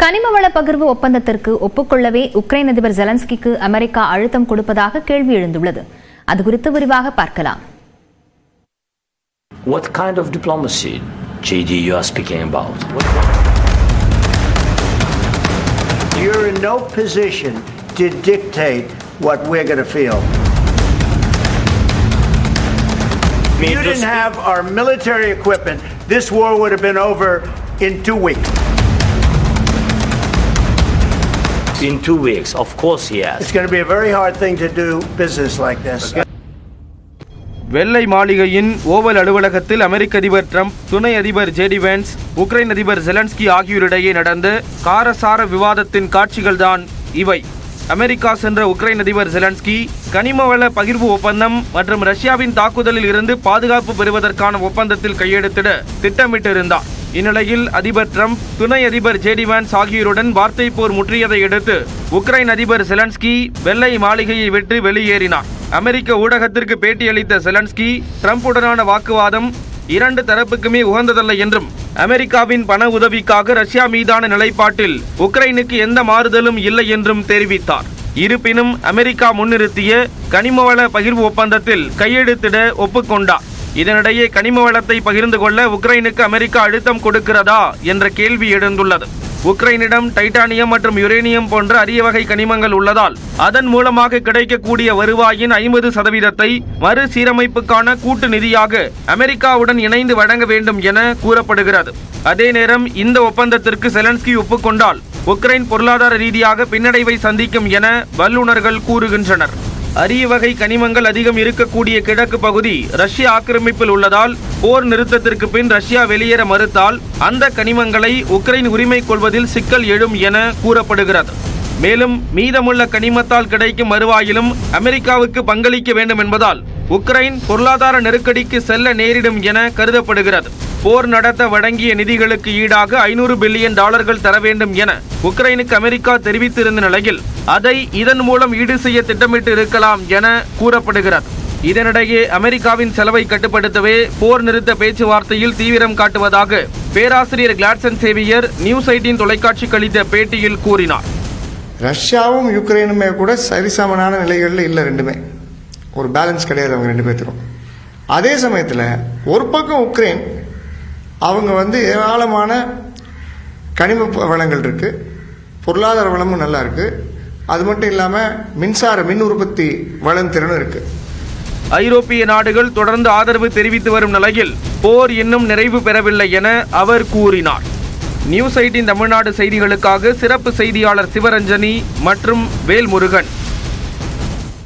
கனிம வள பகிர்வு ஒப்பந்தத்திற்கு ஒப்புக்கொள்ளவே உக்ரைன் அதிபர் ஜெலன்ஸ்கிக்கு அமெரிக்கா அழுத்தம் கொடுப்பதாக கேள்வி எழுந்துள்ளது அது குறித்து விரிவாக பார்க்கலாம் What kind of diplomacy, JD, you are speaking about? You're in no position to dictate what we're going to feel. If you didn't have our military equipment, this war would have been over in two weeks. In two weeks, of course he has. It's going to be a very hard thing to do business like this. வெள்ளை மாளிகையின் oval அலுவலகத்தில் அமெரிக்க அதிபர் Trump துணை அதிபர் JD Vance Ukraine அதிபர் Zelensky ஆகியோரிடையே நடந்த காரசார விவாதத்தின் காட்சிகள்தான் இவை அமெரிக்கா சென்ற உக்ரைன் அதிபர் ஜெலன்ஸ்கி கனிமவள பகிர்வு ஒப்பந்தம் மற்றும் ரஷ்யாவின் தாக்குதலில் இருந்து பாதுகாப்பு பெறுவதற்கான ஒப்பந்தத்தில் கையெழுத்திட திட்டமிட்டிருந்தார் இந்நிலையில் அதிபர் டிரம்ப் துணை அதிபர் ஜேடி வான்ஸ் ஆகியோருடன் வார்த்தை போர் முற்றியதை அடுத்து உக்ரைன் அதிபர் செலன்ஸ்கி வெள்ளை மாளிகையை விட்டு வெளியேறினார். அமெரிக்க ஊடகத்திற்கு பேட்டியளித்த செலன்ஸ்கி டிரம்புடனான வாக்குவாதம் இரண்டு தரப்புக்குமே உகந்ததல்ல என்றும் அமெரிக்காவின் பண உதவிக்காக ரஷ்யா மீதான நிலைப்பாட்டில் உக்ரைனுக்கு எந்த மாறுதலும் இல்லை என்றும் தெரிவித்தார். இருப்பினும் அமெரிக்கா முன்னிறுத்திய கனிமவள பகிர்வு ஒப்பந்தத்தில் கையெழுத்திட ஒப்புக்கொண்டார். இதனிடையே கனிம வளத்தை பகிர்ந்து கொள்ள உக்ரைனுக்கு அமெரிக்கா அழுத்தம் கொடுக்கிறதா என்ற கேள்வி எழுந்துள்ளது. உக்ரைனிடம் டைட்டானியம் மற்றும் யுரேனியம் போன்ற அரிய வகை கனிமங்கள் உள்ளதால் அதன் மூலமாக கிடைக்கக்கூடிய வருவாயின் ஐம்பது சதவீதத்தை மறுசீரமைப்புக்கான கூட்டு நிதியாக அமெரிக்காவுடன் இணைந்து வழங்க வேண்டும் என கூறப்படுகிறது. அதே நேரம் இந்த ஒப்பந்தத்திற்கு செலன்ஸ்கி ஒப்புக்கொண்டால் உக்ரைன் பொருளாதார ரீதியாக பின்னடைவை சந்திக்கும் என வல்லுநர்கள் கூறுகின்றனர். அரிய வகை கனிமங்கள் அதிகம் இருக்கக்கூடிய கிழக்கு பகுதி ரஷ்ய ஆக்கிரமிப்பில் உள்ளதால் போர் நிறுத்தத்திற்கு பின் ரஷ்யா வெளியேற மறுத்தால் அந்த கனிமங்களை உக்ரைன் உரிமை கொள்வதில் சிக்கல் எழும் என கூறப்படுகிறது. மேலும் மீதமுள்ள கனிமத்தால் கிடைக்கும் வருவாயிலும் அமெரிக்காவுக்கு பங்களிக்க வேண்டும் என்பதால் உக்ரைன் பொருளாதார நெருக்கடிக்கு செல்ல நேரிடும் என கருதப்படுகிறது. போர் நடத்த வழங்கிய நிதிகளுக்கு ஈடாக ஐநூறு பில்லியன் டாலர்கள் தர வேண்டும் என உக்ரைனுக்கு அமெரிக்கா தெரிவித்திருந்த நிலையில் அதை இதன் மூலம் ஈடு செய்ய திட்டமிட்டு இருக்கலாம் என கூறப்படுகிறது. இதனிடையே அமெரிக்காவின் செலவை கட்டுப்படுத்தவே போர் நிறுத்த பேச்சுவார்த்தையில் தீவிரம் காட்டுவதாக பேராசிரியர் கிளாட்சன் சேவியர் நியூஸ் எயிட்டின் தொலைக்காட்சிக்கு அளித்த பேட்டியில் கூறினார். ரஷ்யாவும் யுக்ரைனுமே கூட சரிசமனான நிலைகளில் இல்லை ரெண்டுமே. ஒரு பேலன்ஸ் கிடையாது அவங்க ரெண்டு பேர்த்துக்கும் அதே சமயத்தில் ஒரு பக்கம் உக்ரைன் அவங்க வந்து ஏராளமான கனிம வளங்கள் இருக்குது பொருளாதார வளமும் நல்லா இருக்குது அது மட்டும் இல்லாமல் மின்சார மின் உற்பத்தி வளம் திறனும் இருக்குது ஐரோப்பிய நாடுகள் தொடர்ந்து ஆதரவு தெரிவித்து வரும் நிலையில் போர் இன்னும் நிறைவு பெறவில்லை என அவர் கூறினார். நியூஸ் எயிட்டின் தமிழ்நாடு செய்திகளுக்காக சிறப்பு செய்தியாளர் சிவரஞ்சனி மற்றும் வேல்முருகன்.